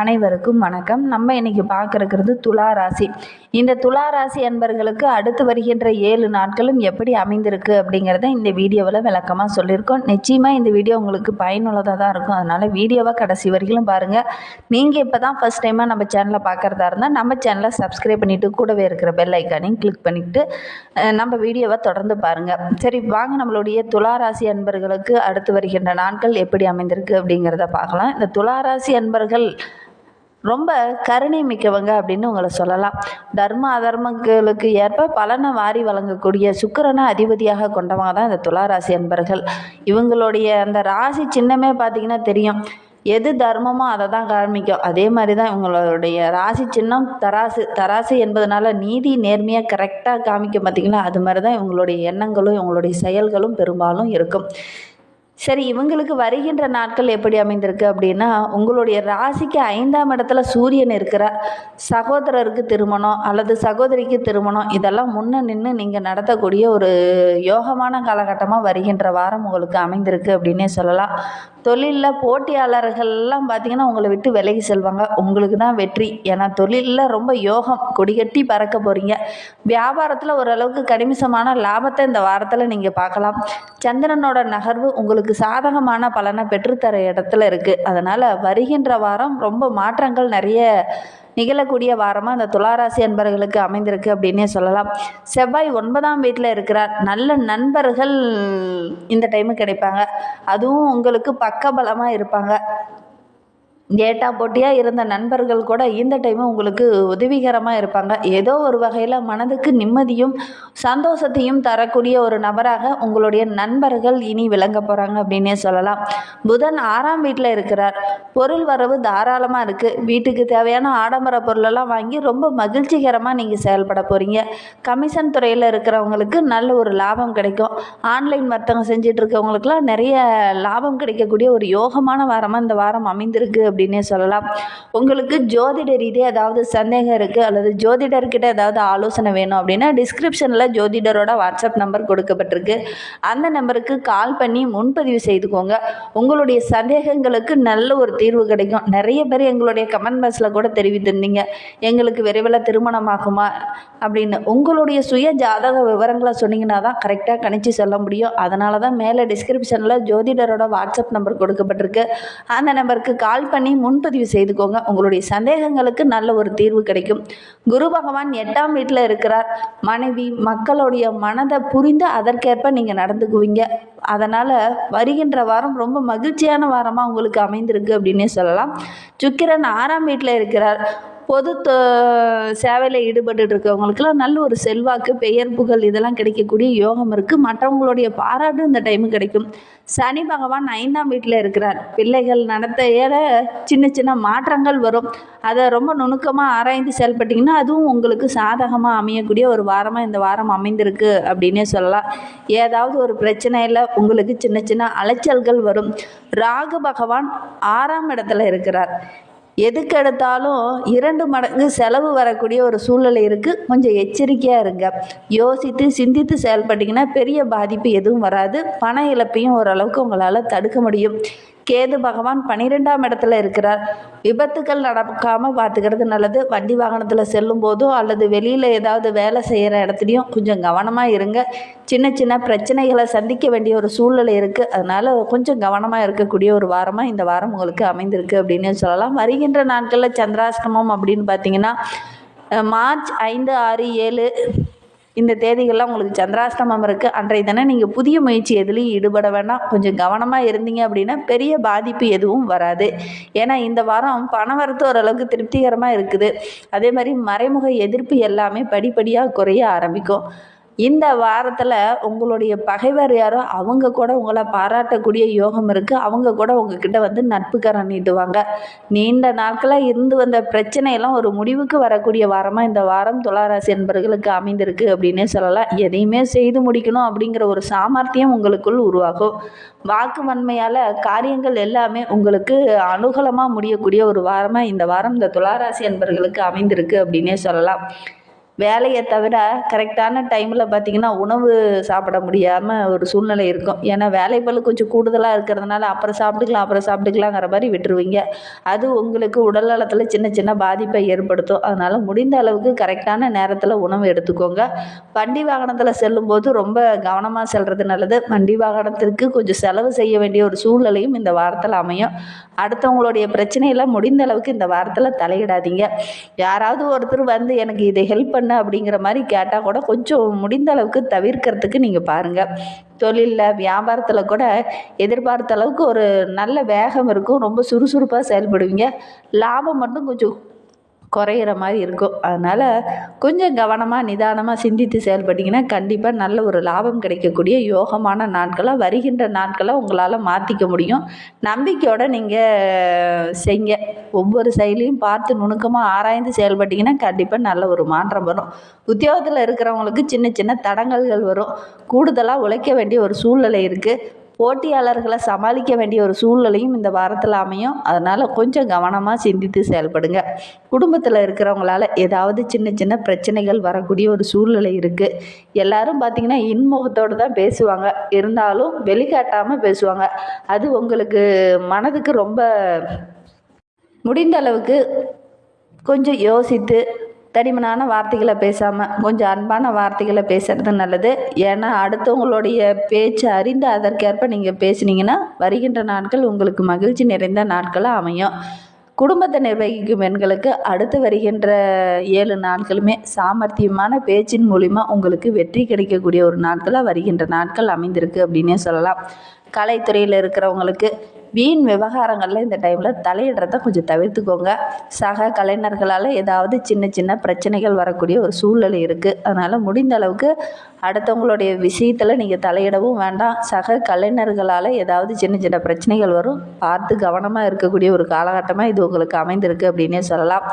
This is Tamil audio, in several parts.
அனைவருக்கும் வணக்கம். நம்ம இன்னைக்கு பார்க்க இருக்கிறது துலா ராசி. இந்த துலா ராசி அன்பர்களுக்கு அடுத்து வருகின்ற ஏழு நாட்களும் எப்படி அமைந்திருக்கு அப்படிங்கிறத இந்த வீடியோவில் விளக்கமாக சொல்லியிருக்கோம். நிச்சயமாக இந்த வீடியோ உங்களுக்கு பயனுள்ளதாக தான் இருக்கும். அதனால் வீடியோவை கடைசி வரைக்கும் பாருங்கள் நீங்கள் இப்போ தான் ஃபஸ்ட் டைமாக நம்ம சேனலை பார்க்குறதா இருந்தால் நம்ம சேனலை சப்ஸ்கிரைப் பண்ணிவிட்டு கூடவே இருக்கிற பெல் ஐக்கானையும் கிளிக் பண்ணிவிட்டு நம்ம வீடியோவை தொடர்ந்து பாருங்கள் சரி வாங்க நம்மளுடைய துலா ராசி அன்பர்களுக்கு அடுத்து வருகின்ற நாட்கள் எப்படி அமைந்திருக்கு அப்படிங்கிறத பார்க்கலாம். இந்த துலா ராசி அன்பர்கள் ரொம்ப கருணை மிக்கவங்க அப்படின்னு உங்களை சொல்லலாம். தர்ம அதர்மங்களுக்கு ஏற்ப பலனை வாரி வழங்கக்கூடிய சுக்கிரனை அதிபதியாக கொண்டவங்க தான் இந்த துளாராசி அன்பர்கள். இவங்களுடைய அந்த ராசி சின்னமே பார்த்தீங்கன்னா தெரியும். எது தர்மமோ அதை தான் காமிக்கும் அதே மாதிரி தான் இவங்களுடைய ராசி சின்னம் தராசு தராசு என்பதனால நீதி நேர்மையாக கரெக்டாக காமிக்க பார்த்தீங்கன்னா அது மாதிரி தான் இவங்களுடைய எண்ணங்களும் இவங்களுடைய செயல்களும் பெரும்பாலும் இருக்கும். சரி இவங்களுக்கு வருகின்ற நாட்கள் எப்படி அமைந்திருக்கு அப்படின்னா உங்களுடைய ராசிக்கு ஐந்தாம் இடத்துல சூரியன் இருக்கிறார். சகோதரருக்கு திருமணம் அல்லது சகோதரிக்கு திருமணம் இதெல்லாம் முன்ன நின்று நீங்கள் நடத்தக்கூடிய ஒரு யோகமான காலகட்டமாக வருகின்ற வாரம் உங்களுக்கு அமைந்திருக்கு அப்படின்னே சொல்லலாம். தொழிலில் போட்டியாளர்கள்லாம் பார்த்தீங்கன்னா உங்களை விட்டு விலகி செல்வாங்க. உங்களுக்கு தான் வெற்றி. ஏன்னா தொழிலில் ரொம்ப யோகம். கொடிகட்டி பறக்க போகிறீங்க வியாபாரத்தில் ஓரளவுக்கு கணிசமான லாபத்தை இந்த வாரத்தில் நீங்கள் பார்க்கலாம். சந்திரனோட நகர்வு உங்களுக்கு சாதகமான பலனை பெற்றுத்தர இடத்துல இருக்குது அதனால் வருகின்ற வாரம் ரொம்ப மாற்றங்கள் நிறைய நிகழக்கூடிய வாரமாக அந்த துளாராசி அன்பர்களுக்கு அமைந்திருக்கு அப்படின்னே சொல்லலாம். செவ்வாய் ஒன்பதாம் வீட்டில் இருக்கிறார். நல்ல நண்பர்கள் இந்த டைமு கிடைப்பாங்க. அதுவும் உங்களுக்கு பக்கபலமாக இருப்பாங்க. ஏட்டா போட்டியாக இருந்த நண்பர்கள் கூட இந்த டைமு உங்களுக்கு உதவிகரமாக இருப்பாங்க. ஏதோ ஒரு வகையில் மனதுக்கு நிம்மதியும் சந்தோஷத்தையும் தரக்கூடிய ஒரு நபராக உங்களுடைய நண்பர்கள் இனி விளங்க போகிறாங்க அப்படின்னே சொல்லலாம். புதன் ஆறாம் வீட்டில் இருக்கிறார். பொருள் வரவு தாராளமாக இருக்குது வீட்டுக்கு தேவையான ஆடம்பர பொருளெல்லாம் வாங்கி ரொம்ப மகிழ்ச்சிகரமாக நீங்கள் செயல்பட போகிறீங்க கமிஷன் துறையில் இருக்கிறவங்களுக்கு நல்ல ஒரு லாபம் கிடைக்கும். ஆன்லைன் வர்த்தகம் செஞ்சிட்ருக்கவங்களுக்குலாம் நிறைய லாபம் கிடைக்கக்கூடிய ஒரு யோகமான வாரமாக இந்த வாரம் அமைந்திருக்கு அப்படின்னே சொல்லலாம். உங்களுக்கு ஜோதிட ரீதியாக ஏதாவது சந்தேகம் இருக்குது அல்லது ஜோதிடர்கிட்ட ஏதாவது ஆலோசனை வேணும் அப்படின்னா டிஸ்கிரிப்ஷனில் ஜோதிடரோட வாட்ஸ்அப் நம்பர் கொடுக்கப்பட்டிருக்கு. அந்த நம்பருக்கு கால் பண்ணி முன்பதிவு செய்துக்கோங்க. உங்களுடைய சந்தேகங்களுக்கு நல்ல ஒரு தீர்வு கிடைக்கும். நிறைய பேர் எங்களுடைய கமெண்ட் பாக்ஸில் கூட தெரிவித்திருந்தீங்க. எங்களுக்கு விரைவில் திருமணமாகுமா அப்படின்னு. உங்களுடைய சுய ஜாதக விவரங்களை சொன்னீங்கன்னா தான் கரெக்டாக கணிச்சு சொல்ல முடியும். அதனால தான் மேலே டிஸ்கிரிப்ஷனில் ஜோதிடரோட வாட்ஸ்அப் நம்பர் கொடுக்கப்பட்டிருக்கு. அந்த நம்பருக்கு கால் பண்ணி முன்பதிவு செய்துக்கோங்க. உங்களுடைய சந்தேகங்களுக்கு நல்ல ஒரு தீர்வு கிடைக்கும். குரு பகவான் எட்டாம் வீட்டில் இருக்கிறார். மனைவி மக்களுடைய மனதை புரிந்து அதற்கேற்ப நீங்கள் நடந்துக்குவீங்க. அதனால் வருகின்ற வாரம் ரொம்ப மகிழ்ச்சியான வாரமாக உங்களுக்கு அமைந்திருக்கு அப்படின்னே சொல்லலாம். சுக்கிரன் ஆறாம் வீட்டில் இருக்கிறார். பொது தொ- சேவையில் ஈடுபட்டு இருக்கவங்களுக்குலாம் நல்ல ஒரு செல்வாக்கு பெயர் புகழ் இதெல்லாம் கிடைக்கக்கூடிய யோகம் இருக்குது மற்றவங்களுடைய பாராட்டு இந்த டைமு கிடைக்கும். சனி பகவான் ஐந்தாம் வீட்டில் இருக்கிறார். பிள்ளைகள் நடத்த ஏற சின்ன சின்ன மாற்றங்கள் வரும். அதை ரொம்ப நுணுக்கமாக ஆராய்ந்து செயல்பட்டிங்கன்னா அதுவும் உங்களுக்கு சாதகமாக அமையக்கூடிய ஒரு வாரமாக இந்த வாரம் அமைந்திருக்கு அப்படின்னே சொல்லலாம். ஏதாவது ஒரு பிரச்சனையில் உங்களுக்கு சின்ன சின்ன அலைச்சல்கள் வரும். ராகு பகவான் ஆறாம் இடத்துல இருக்கிறார். எதுக்கு எடுத்தாலும் இரண்டு மடங்கு செலவு வரக்கூடிய ஒரு சூழ்நிலை இருக்குது கொஞ்சம் எச்சரிக்கையாக இருங்க. யோசித்து சிந்தித்து செயல்பட்டிங்கன்னா பெரிய பாதிப்பு எதுவும் வராது. பண இழப்பையும் ஓரளவுக்கு உங்களால் தடுக்க முடியும். கேது பகவான் பன்னிரெண்டாம் இடத்துல இருக்கிறார். விபத்துக்கள் நடக்காமல் பார்த்துக்கிறது நல்லது. வண்டி வாகனத்தில் செல்லும் போதோ அல்லது வெளியில் ஏதாவது வேலை செய்கிற இடத்துலையும் கொஞ்சம் கவனமாக இருங்க. சின்ன சின்ன பிரச்சனைகளை சந்திக்க வேண்டிய ஒரு சூழ்நிலை இருக்குது அதனால் கொஞ்சம் கவனமாக இருக்கக்கூடிய ஒரு வாரமாக இந்த வாரம் உங்களுக்கு அமைந்திருக்கு அப்படின்னு சொல்லலாம். வருகின்ற நாட்களில் சந்திராஷ்டமம் அப்படின்னு பார்த்தீங்கன்னா மார்ச் ஐந்து ஆறு ஏழு இந்த தேதிகள்லாம் உங்களுக்கு சந்திராஷ்டமம் இருக்குது அன்றைய தினம் நீங்கள் புதிய முயற்சி எதுலேயும் ஈடுபட வேண்டாம். கொஞ்சம் கவனமாக இருந்தீங்க அப்படின்னா பெரிய பாதிப்பு எதுவும் வராது. ஏன்னா இந்த வாரம் பணவரத்து ஓரளவுக்கு திருப்திகரமாக இருக்குது. அதே மாதிரி மறைமுக எதிர்ப்பு எல்லாமே படிப்படியாக குறைய ஆரம்பிக்கும். இந்த வாரத்தில் உங்களுடைய பகைவர் யாரோ அவங்க கூட உங்களை பாராட்டக்கூடிய யோகம் இருக்குது அவங்க கூட உங்ககிட்ட வந்து நட்புக்கரம் நீட்டுவாங்க நீண்ட நாட்களாக இருந்து வந்த பிரச்சனையெல்லாம் ஒரு முடிவுக்கு வரக்கூடிய வாரமாக இந்த வாரம் துளாராசி என்பர்களுக்கு அமைந்திருக்கு அப்படின்னே சொல்லலாம். எதையுமே செய்து முடிக்கணும் அப்படிங்கிற ஒரு சாமர்த்தியம் உங்களுக்குள் உருவாகும். வாக்கு வன்மையால் காரியங்கள் எல்லாமே உங்களுக்கு அனுகூலமாக முடியக்கூடிய ஒரு வாரமாக இந்த வாரம் இந்த துளாராசி என்பர்களுக்கு அமைந்திருக்கு அப்படின்னே சொல்லலாம். வேலையை தவிர கரெக்டான டைமில் பார்த்திங்கன்னா உணவு சாப்பிட முடியாமல் ஒரு சூழ்நிலை இருக்கும். ஏன்னா வேலைப்பளு கொஞ்சம் கூடுதலாக இருக்கிறதுனால அப்புறம் சாப்பிட்டுக்கலாம் அப்புறம் சாப்பிட்டுக்கலாங்கிற மாதிரி விட்டுருவீங்க. அது உங்களுக்கு உடல் நலத்தில் சின்ன சின்ன பாதிப்பை ஏற்படுத்தும். அதனால் முடிந்த அளவுக்கு கரெக்டான நேரத்தில் உணவு எடுத்துக்கோங்க. வண்டி வாகனத்தில் செல்லும்போது ரொம்ப கவனமாக செல்வது நல்லது. வண்டி வாகனத்திற்கு கொஞ்சம் செலவு செய்ய வேண்டிய ஒரு சூழ்நிலையும் இந்த வாரத்தில் அமையும். அடுத்தவங்களுடைய பிரச்சனையில் முடிந்த அளவுக்கு இந்த வாரத்தில் தலையிடாதீங்க. யாராவது ஒருத்தர் வந்து எனக்கு இதை ஹெல்ப் பண்ணு என்ன அப்படிங்கிற மாதிரி கேட்டால் கூட கொஞ்சம் முடிந்த அளவுக்கு தவிர்க்கிறதுக்கு நீங்கள் பாருங்கள் தொழிலில் வியாபாரத்தில் கூட எதிர்பார்த்த அளவுக்கு ஒரு நல்ல வேகம் இருக்கும். ரொம்ப சுறுசுறுப்பாக செயல்படுவீங்க. லாபம் மட்டும் கொஞ்சம் குறையிற மாதிரி இருக்கும். அதனால் கொஞ்சம் கவனமாக நிதானமாக சிந்தித்து செயல்பட்டிங்கன்னா கண்டிப்பாக நல்ல ஒரு லாபம் கிடைக்கக்கூடிய யோகமான நாட்களாக வருகின்ற நாட்களை உங்களால் மாற்றிக்க முடியும். நம்பிக்கையோடு நீங்கள் செய்ங்க. ஒவ்வொரு செயலையும் பார்த்து நுணுக்கமாக ஆராய்ந்து செயல்பட்டிங்கன்னா கண்டிப்பாக நல்ல ஒரு மாற்றம் வரும். உத்தியோகத்தில் இருக்கிறவங்களுக்கு சின்ன சின்ன தடங்கல்கள் வரும். கூடுதலாக உழைக்க வேண்டிய ஒரு சூழ்நிலை இருக்குது போட்டியாளர்களை சமாளிக்க வேண்டிய ஒரு சூழ்நிலையும் இந்த வாரத்தில் அமையும். அதனால் கொஞ்சம் கவனமாக சிந்தித்து செயல்படுங்க. குடும்பத்தில் இருக்கிறவங்களால ஏதாவது சின்ன சின்ன பிரச்சனைகள் வரக்கூடிய ஒரு சூழ்நிலை இருக்குது எல்லாரும் பார்த்திங்கன்னா இன்முகத்தோடு தான் பேசுவாங்க. இருந்தாலும் வெளிக்காட்டாமல் பேசுவாங்க. அது உங்களுக்கு மனதுக்கு ரொம்ப முடிந்த அளவுக்கு கொஞ்சம் யோசித்து தடிமனான வார்த்தைகளை பேசாமல் கொஞ்சம் அன்பான வார்த்தைகளை பேசுகிறது நல்லது. ஏன்னா அடுத்தவங்களுடைய பேச்சை அறிந்து அதற்கேற்ப நீங்கள் பேசுனீங்கன்னா வருகின்ற நாட்கள் உங்களுக்கு மகிழ்ச்சி நிறைந்த நாட்களாக அமையும். குடும்பத்தை நிர்வகிக்கும் பெண்களுக்கு அடுத்து வருகின்ற ஏழு நாட்களுமே சாமர்த்தியமான பேச்சின் மூலிமா உங்களுக்கு வெற்றி கிடைக்கக்கூடிய ஒரு நாட்களாக வருகின்ற நாட்கள் அமைந்திருக்கு அப்படின்னே சொல்லலாம். கலைத்துறையில் இருக்கிறவங்களுக்கு வீண் விவகாரங்களில் இந்த டைமில் தலையிடுறத கொஞ்சம் தவிர்த்துக்கோங்க. சக கலைஞர்களால் ஏதாவது சின்ன சின்ன பிரச்சனைகள் வரக்கூடிய ஒரு சூழ்நிலை இருக்குது அதனால் முடிந்த அளவுக்கு அடுத்தவங்களுடைய விஷயத்தில் நீங்கள் தலையிடவும் வேண்டாம். சக கலைஞர்களால் ஏதாவது சின்ன சின்ன பிரச்சனைகள் வரும். பார்த்து கவனமாக இருக்கக்கூடிய ஒரு காலகட்டமாக இது உங்களுக்கு அமைந்திருக்கு அப்படின்னே சொல்லலாம்.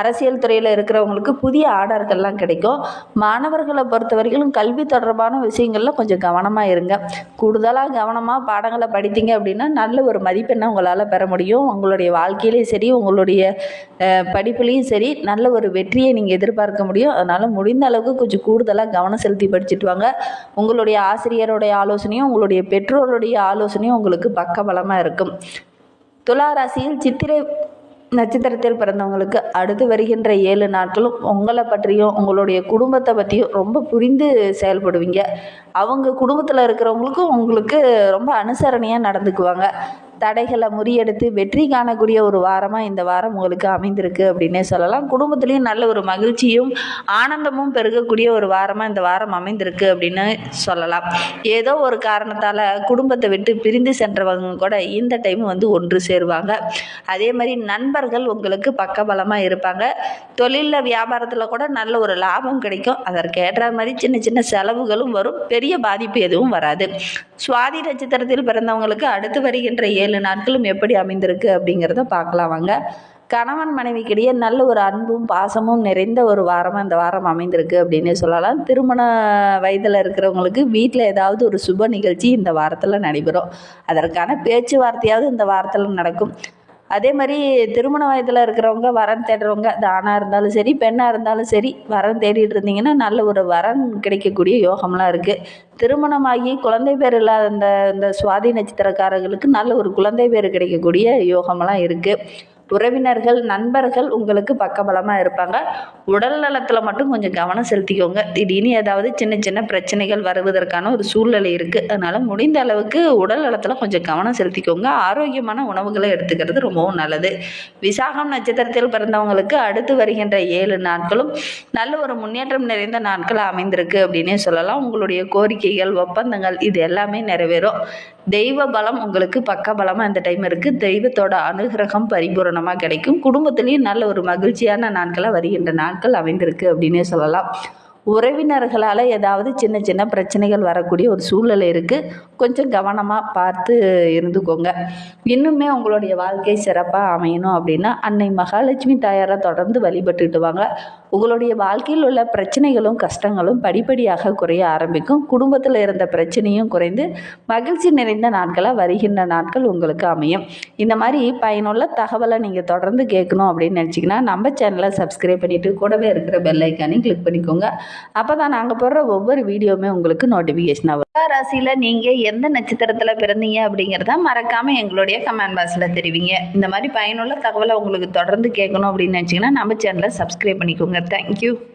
அரசியல் துறையில் இருக்கிறவங்களுக்கு புதிய ஆர்டர்கள்லாம் கிடைக்கும். மாணவர்களை பொறுத்த வரைக்கும் கல்வி தொடர்பான விஷயங்களில் கொஞ்சம் கவனமாக இருங்க. கூடுதலாக கவனமாக பாடங்களை படித்தீங்க அப்படின்னா நல்ல ஒரு மதிப்பெண்ணை உங்களால் பெற முடியும். உங்களுடைய வாழ்க்கையிலையும் சரி உங்களுடைய படிப்புலேயும் சரி நல்ல ஒரு வெற்றியை நீங்கள் எதிர்பார்க்க முடியும். அதனால் முடிந்த அளவுக்கு கொஞ்சம் கூடுதலாக கவனம் செலுத்தி படிச்சுட்டு வாங்க. உங்களுடைய ஆசிரியருடைய ஆலோசனையும் உங்களுடைய பெற்றோருடைய ஆலோசனையும் உங்களுக்கு பக்கபலமாக இருக்கும். துலா ராசியில் சித்திரை நட்சத்திரத்தில் பிறந்தவங்களுக்கு அடுத்து வருகின்ற ஏழு நாட்களும் உங்களை பற்றியும் உங்களுடைய குடும்பத்தை பற்றியும் ரொம்ப புரிந்து செயல்படுவீங்க. அவங்க குடும்பத்தில் இருக்கிறவங்களுக்கும் உங்களுக்கு ரொம்ப அனுசரணையாக நடந்துக்குவாங்க. தடைகளை முறியெடுத்து வெற்றி காணக்கூடிய ஒரு வாரமாக இந்த வாரம் உங்களுக்கு அமைந்திருக்கு அப்படின்னே சொல்லலாம். குடும்பத்துலேயும் நல்ல ஒரு மகிழ்ச்சியும் ஆனந்தமும் பெருகக்கூடிய ஒரு வாரமாக இந்த வாரம் அமைந்திருக்கு அப்படின்னு சொல்லலாம். ஏதோ ஒரு காரணத்தால் குடும்பத்தை விட்டு பிரிந்து சென்றவங்க கூட இந்த டைம் வந்து ஒன்று சேருவாங்க. அதே மாதிரி நண்பர்கள் உங்களுக்கு பக்கபலமாக இருப்பாங்க. தொழிலில் வியாபாரத்தில் கூட நல்ல ஒரு லாபம் கிடைக்கும். அதற்கேற்ற மாதிரி சின்ன சின்ன செலவுகளும் வரும். பெரிய பாதிப்பு எதுவும் வராது. சுவாதி நட்சத்திரத்தில் பிறந்தவங்களுக்கு அடுத்து வருகின்ற ஏழு நாட்களும் எப்படி அமைந்திருக்கு அப்படிங்கிறத பார்க்கலாம் வாங்க. கணவன் மனைவிக்கிடையே நல்ல ஒரு அன்பும் பாசமும் நிறைந்த ஒரு வாரமாக இந்த வாரம் அமைந்திருக்கு அப்படின்னு சொல்லலாம். திருமண வயதில் இருக்கிறவங்களுக்கு வீட்டில் ஏதாவது ஒரு சுப நிகழ்ச்சி இந்த வாரத்தில் நடைபெறும். அதற்கான பேச்சுவார்த்தையாவது இந்த வாரத்தில் நடக்கும். அதே மாதிரி திருமண வயதில் இருக்கிறவங்க வரன் தேடுறவங்க அது ஆணாக இருந்தாலும் சரி பெண்ணாக இருந்தாலும் சரி வரன் தேடிட்டு இருந்தீங்கன்னா நல்ல ஒரு வரன் கிடைக்கக்கூடிய யோகம்லாம் இருக்குது திருமணமாகி குழந்தை பேர் இல்லாத அந்த இந்த சுவாதி நட்சத்திரக்காரர்களுக்கு நல்ல ஒரு குழந்தை பேர் கிடைக்கக்கூடிய யோகமெல்லாம் இருக்குது உறவினர்கள் நண்பர்கள் உங்களுக்கு பக்கபலமாக இருப்பாங்க. உடல் நலத்தில் மட்டும் கொஞ்சம் கவனம் செலுத்திக்கோங்க. திடீர்னு ஏதாவது சின்ன சின்ன பிரச்சனைகள் வருவதற்கான ஒரு சூழ்நிலை இருக்குது அதனால் முடிந்த அளவுக்கு உடல் நலத்தில் கொஞ்சம் கவனம் செலுத்திக்கோங்க. ஆரோக்கியமான உணவுகளை எடுத்துக்கிறது ரொம்பவும் நல்லது. விசாகம் நட்சத்திரத்தில் பிறந்தவங்களுக்கு அடுத்து வருகின்ற ஏழு நாட்களும் நல்ல ஒரு முன்னேற்றம் நிறைந்த நாட்கள் அமைந்திருக்கு அப்படின்னே சொல்லலாம். உங்களுடைய கோரிக்கைகள் ஒப்பந்தங்கள் இது எல்லாமே நிறைவேறும். தெய்வ பலம் உங்களுக்கு பக்க பலமாக இந்த டைம் இருக்குது தெய்வத்தோட அனுகிரகம் பரிபூரணமாக கிடைக்கும். குடும்பத்துலேயும் நல்ல ஒரு மகிழ்ச்சியான நாட்களாக வருகின்ற நாட்கள் அமைந்திருக்கு அப்படின்னே சொல்லலாம். உறவினர்களால் ஏதாவது சின்ன சின்ன பிரச்சனைகள் வரக்கூடிய ஒரு சூழ்நிலை இருக்குது கொஞ்சம் கவனமாக பார்த்து இருந்துக்கோங்க. இன்னுமே உங்களுடைய வாழ்க்கை சிறப்பாக அமையணும் அப்படின்னா அன்னை மகாலட்சுமி தாயாரை தொடர்ந்து வழிபட்டுட்டு வாங்க. உங்களுடைய வாழ்க்கையில் உள்ள பிரச்சனைகளும் கஷ்டங்களும் படிப்படியாக குறைய ஆரம்பிக்கும். குடும்பத்தில் இருந்த பிரச்சனையும் குறைந்து மகிழ்ச்சி நிறைந்த நாட்களாக வருகின்ற நாட்கள் உங்களுக்கு அமையும். இந்த மாதிரி பயனுள்ள தகவலை நீங்கள் தொடர்ந்து கேட்கணும் அப்படின்னு நினச்சிங்கன்னா நம்ம சேனலை சப்ஸ்கிரைப் பண்ணிவிட்டு கூடவே இருக்கிற பெல் ஐக்கானையும் கிளிக் பண்ணிக்கோங்க. அப்போ தான் நாங்கள் போடுற ஒவ்வொரு வீடியோவுமே உங்களுக்கு நோட்டிஃபிகேஷன் ஆகும் ராசியில் நீங்கள் எந்த நட்சத்திரத்தில் பிறந்தீங்க அப்படிங்கிறத மறக்காமல் எங்களுடைய கமெண்ட் பாக்ஸில் தெரிவிங்க. இந்த மாதிரி பயனுள்ள தகவலை உங்களுக்கு தொடர்ந்து கேட்கணும் அப்படின்னு நினச்சிங்கன்னா நம்ம சேனலை சப்ஸ்கிரைப் பண்ணிக்கோங்க. Thank you.